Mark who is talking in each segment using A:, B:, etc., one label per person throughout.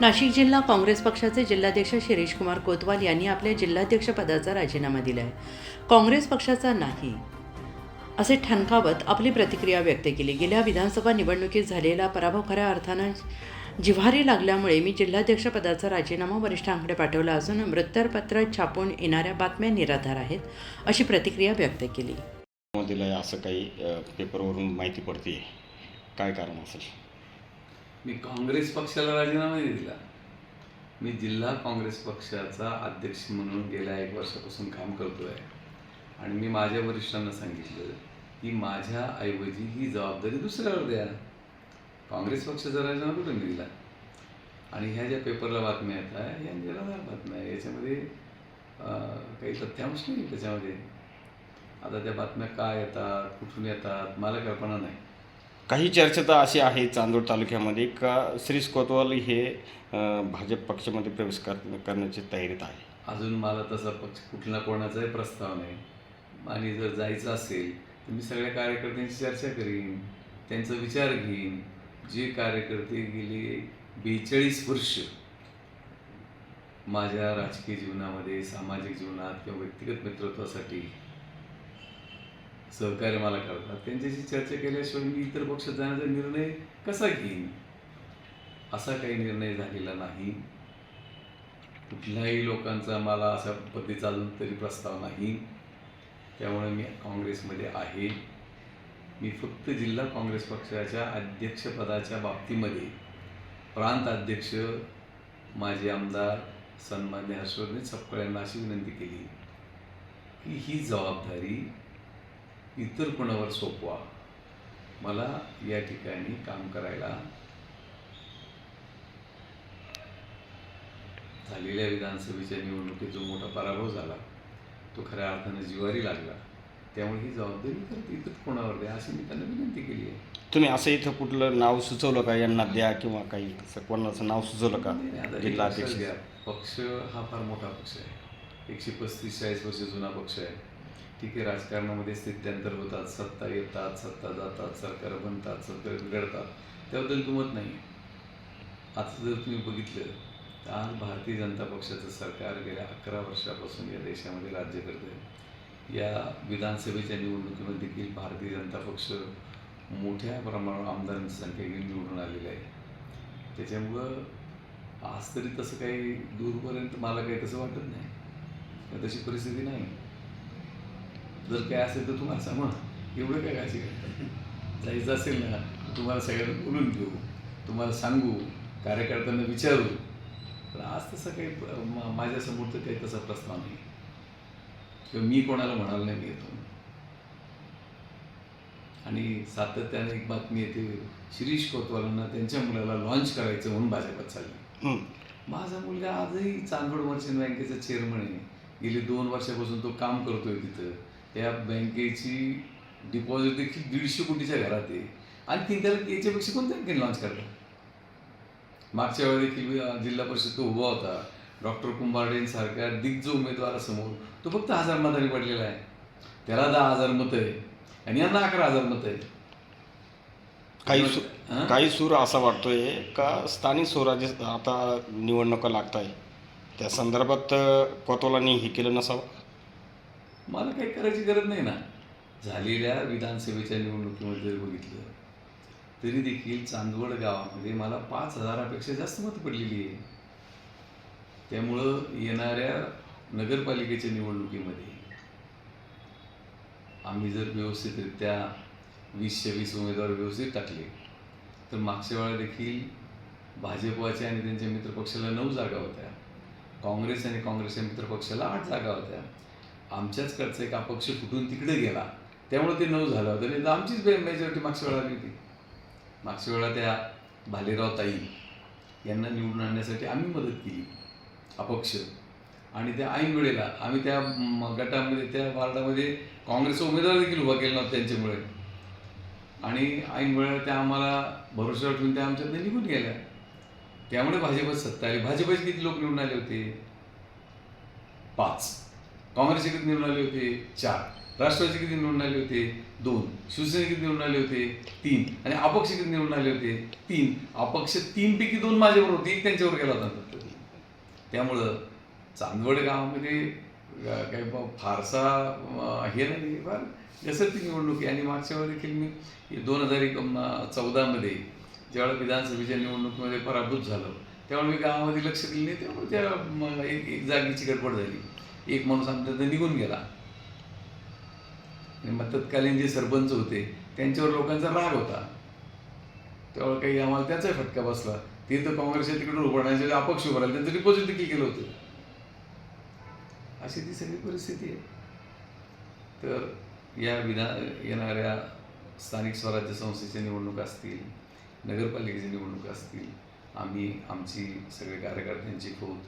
A: नाशिक जिल्हा काँग्रेस पक्षाचे जिल्हाध्यक्ष शिरीषकुमार कोतवाल यांनी आपल्या जिल्हाध्यक्षपदाचा राजीनामा दिला आहे काँग्रेस पक्षाचा नाही. असे ठणकावत आपली प्रतिक्रिया व्यक्त केली. गेल्या विधानसभा निवडणुकीत झालेला पराभव खऱ्या अर्थानं जिव्हारी लागल्यामुळे मी जिल्हाध्यक्षपदाचा राजीनामा वरिष्ठांकडे पाठवला असून वृत्तपत्र छापून येणाऱ्या बातम्या निराधार आहेत अशी प्रतिक्रिया व्यक्त केली.
B: दिलं आहे असं काही पेपरवरून माहिती पडते काय कारण असेल?
C: मी काँग्रेस पक्षाला राजीनामा नाही दिला. मी जिल्हा काँग्रेस पक्षाचा अध्यक्ष म्हणून गेल्या एक वर्षापासून काम करतोय. आणि मी माझ्या वरिष्ठांना सांगितलं की माझ्या ऐवजी ही जबाबदारी दुसऱ्यावर द्या. काँग्रेस पक्षाचा राजीनामा कुठं मी दिला? आणि ह्या ज्या पेपरला बातम्या येत आहे या निराधार बातम्या आहे याच्यामध्ये काही तथ्यांश नाही त्याच्यामध्ये. आता त्या बातम्या काय येतात कुठून येतात मला कल्पना नाही.
B: काही चर्चा तर अशी आहे चांदोड तालुक्यामध्ये का श्री कोतवाल हे भाजप पक्षामध्ये प्रवेश कर करण्याची तयारीत आहे?
C: अजून मला तसा पक्ष कुठला कोणाचाही प्रस्ताव नाही. आणि जर जायचं असेल तर मी सगळ्या कार्यकर्त्यांची चर्चा करीन त्यांचा विचार घेईन. जे कार्यकर्ते गेले बेचाळीस वर्ष माझ्या राजकीय जीवनामध्ये सामाजिक जीवनात किंवा व्यक्तिगत नेतृत्वासाठी सहकार्य मला करतात. त्यांच्याशी चर्चा केल्याशिवाय मी इतर पक्षात जाण्याचा निर्णय कसा घेईन? असा काही निर्णय झालेला नाही. कुठल्याही लोकांचा मला अशा पद्धतीचा अजून तरी प्रस्ताव नाही. त्यामुळे मी काँग्रेसमध्ये आहे. मी फक्त जिल्हा काँग्रेस पक्षाच्या अध्यक्षपदाच्या बाबतीमध्ये प्रांत अध्यक्ष माजी आमदार सन्मान्य हर्षवर्धन सपकाळ यांना अशी विनंती केली की ही जबाबदारी इतर कोणावर सोपवा. मला या ठिकाणी काम करायला झालेल्या विधानसभेच्या निवडणुकीत जो मोठा पराभव झाला. तो खऱ्या अर्थानं जिवारी लागला. त्यामुळे ही जबाबदारी तर इतर कोणावर द्या अशी मी त्यांना विनंती केली आहे.
B: तुम्ही असं इथं कुठलं नाव सुचवलं का? यांना द्या किंवा काही असं कोणाचं नाव सुचवलं का? जिल्हा
C: पक्ष हा फार मोठा पक्ष आहे. एकशे पस्तीस चाळीस वर्ष जुना पक्ष आहे. ठीक आहे राजकारणामध्ये स्थित्यांतर होतात सत्ता येतात सत्ता जातात सरकार बनतात सरकार बिघडतात त्याबद्दल दुमत नाही आता जर तुम्ही बघितलं तर आज भारतीय जनता पक्षाचं सरकार गेल्या अकरा वर्षापासून या देशामध्ये राज्य करतं या विधानसभेच्या निवडणुकीमध्ये देखील भारतीय जनता पक्ष मोठ्या प्रमाणावर आमदारांची संख्या घेऊन निवडून आलेली आहे. त्याच्यामुळं आज तरी तसं काही दूरपर्यंत मला काही तसं वाटत नाही. तशी परिस्थिती नाही. जर काय असेल तर तुम्हाला सांगा एवढं काय काळजी करता? जायचं असेल ना तुम्हाला सगळ्यांना बोलून घेऊ तुम्हाला सांगू कार्यकर्त्यांना विचारू. पण आज तसं काही माझ्यासमोर तर काही तसा प्रस्ताव नाही. किंवा मी कोणाला म्हणाल नाही मी येतो. आणि सातत्याने एक बातमी येते शिरीष कोतवालांना त्यांच्या मुलाला लॉन्च करायचं म्हणून भाजपात चालली.
B: हं.
C: माझा मुलगा आजही चांदोड मर्चंट बँकेचा चेअरमन आहे. गेली दोन वर्षापासून तो काम करतोय तिथं. त्या बँकेची डिपॉझिट देखील दीडशे कोटीच्या घरात आहे. आणखी त्याला याच्यापेक्षा कोणत्या बँकेने लॉन्च करता मागच्या वेळी देखील जिल्हा परिषद तो उभा होता. डॉक्टर कुंभारडेंसारख्या दिग्ज उमेदवारासमोर तो फक्त हजार मतांनी पडलेला आहे. त्याला दहा हजार मतं आहे आणि यांना अकरा हजार मतं आहे
B: काही? सु काही सूर असा वाटतोय का स्थानिक स्वराज्य आता निवडणुका लागत आहे त्या संदर्भात कोतवालांनी हे केलं नसावं?
C: मला काही करायची गरज नाही ना. झालेल्या विधानसभेच्या निवडणुकीमध्ये जर बघितलं तरी देखील चांदवड गावामध्ये मला पाच हजारापेक्षा जास्त मतं पडलेली आहे. त्यामुळं येणाऱ्या नगरपालिकेच्या निवडणुकीमध्ये आम्ही जर व्यवस्थितरित्या वीसशे वीस उमेदवार व्यवस्थित टाकले तर मागच्या वेळा देखील भाजपचे आणि त्यांच्या मित्रपक्षाला नऊ जागा होत्या. काँग्रेस आणि काँग्रेसच्या मित्रपक्षाला आठ जागा होत्या. आमच्याचकडचा एक अपक्ष फुटून तिकडे गेला त्यामुळे ते नऊ झालं होतं. नाही तर आमचीच मेजॉरिटी मागच्या वेळा आली होती. मागच्या वेळा त्या भालेराव ताई यांना निवडून आणण्यासाठी आम्ही मदत केली अपक्ष. आणि त्या ऐन वेळेला आम्ही त्या गटामध्ये त्या वार्डामध्ये काँग्रेसचा उमेदवार देखील उभा केला नव्हता त्यांच्यामुळे. आणि ऐन वेळेला त्या आम्हाला भरोसा ठेवून त्या आमच्यातनं निघून गेल्या. त्यामुळे भाजपच सत्ता आली. भाजपचे किती लोक निवडून आले होते? पाच. काँग्रेसचे किती निवडून आले होते? चार. राष्ट्रवादीचे किती निवडून आले होते? दोन. शिवसेना किती निवडून आले होते? तीन. आणि अपक्ष किती निवडून आले होते? तीन. अपक्ष तीन पैकी दोन माझ्यावर होते एक त्यांच्यावर गेला होता. त्यामुळं चांदवड गावामध्ये काही फारसा हे नाही. फार जसं ती निवडणूक आहे. आणि मागच्या वेळी देखील मी दोन हजार एक चौदामध्ये ज्यावेळेला विधानसभेच्या निवडणुकीमध्ये पराभूत झालो त्यामुळे मी गावामध्ये लक्ष दिलं नाही. त्यामुळे त्या एक एक जागेची गडबड झाली. एक माणूस आमच्या निघून गेला. आणि मग तत्कालीन जे सरपंच होते त्यांच्यावर लोकांचा राग होता. त्यावेळेला काही आम्हाला त्याचाही फटका बसला. ते तर काँग्रेसच्या तिकडे उभारण्याचे अपक्ष उभं त्यांचं डिपॉझिट देखील केलं होतं. अशी ती सगळी परिस्थिती आहे. तर या विना येणाऱ्या स्थानिक स्वराज्य संस्थेच्या निवडणुका असतील नगरपालिकेच्या निवडणूक असतील आम्ही आमची सगळे कार्यकर्त्यांची खूप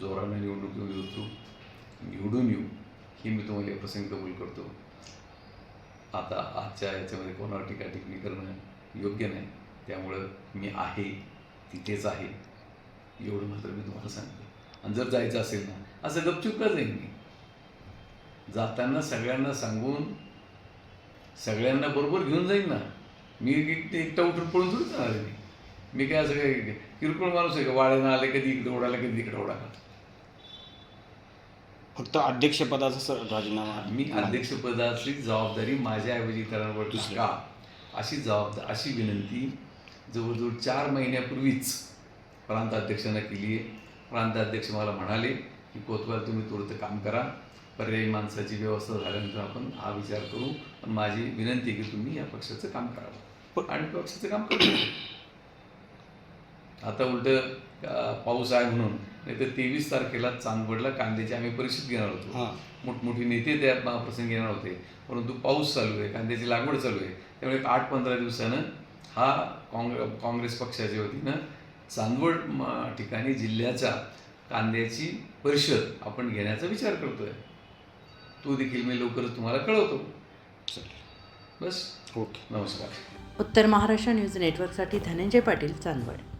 C: जोरानं निवडणूक घेऊन होतो. निवडून येऊ ही मी तुम्हाला प्रसंग कबूल करतो. आता आजच्या याच्यामध्ये कोणावर टीका टिप्पणी करणं योग्य नाही त्यामुळं मी आहे तिथेच आहे एवढं मात्र मी तुम्हाला सांगतो. आणि जर जायचं असेल ना असं गपचूप का जाईन मी. जाताना सगळ्यांना सांगून सगळ्यांना बरोबर घेऊन जाईन ना. मी एक- एकटा उठून पळून थोडी जाणार मी. मी काय असं काय किरकोळ माणूस आहे का? वाड्यानं आले कधी इकडे ओढायला कधी इकडे ओढायला
B: फक्त अध्यक्षपदाचा सर राजीनामा
C: मी अध्यक्षपदाची जबाबदारी माझ्याऐवजी इतरांवर टाका अशी जबाबदार अशी विनंती जवळजवळ चार महिन्यापूर्वीच प्रांताध्यक्षांना केली आहे. प्रांताध्यक्ष मला म्हणाले की कोतवाल तुम्ही तुरंत काम करा. पर्यायी माणसाची व्यवस्था झाल्यानंतर आपण हा विचार करू. पण माझी विनंती की तुम्ही या पक्षाचं काम करावं आणि पक्षाचं काम करू आता उलट पाऊस आहे म्हणून नाही तर तेवीस तारखेला चांदवडला कांद्याची आम्ही परिषद घेणार होतो.
B: हां.
C: मोठमोठी नेते त्या प्रसंगी येणार होते. परंतु पाऊस चालू आहे कांद्याची लागवड चालू आहे. त्यामुळे एक आठ पंधरा दिवसानं हा काँग्रे काँग्रेस पक्षाच्या वतीनं चांदवड म- ठिकाणी जिल्ह्याच्या कांद्याची परिषद आपण घेण्याचा विचार करतोय. तो देखील मी लवकरच तुम्हाला कळवतो. बस.
B: ओके.
C: नमस्कार.
A: उत्तर महाराष्ट्र न्यूज नेटवर्कसाठी धनंजय पाटील चांदवड.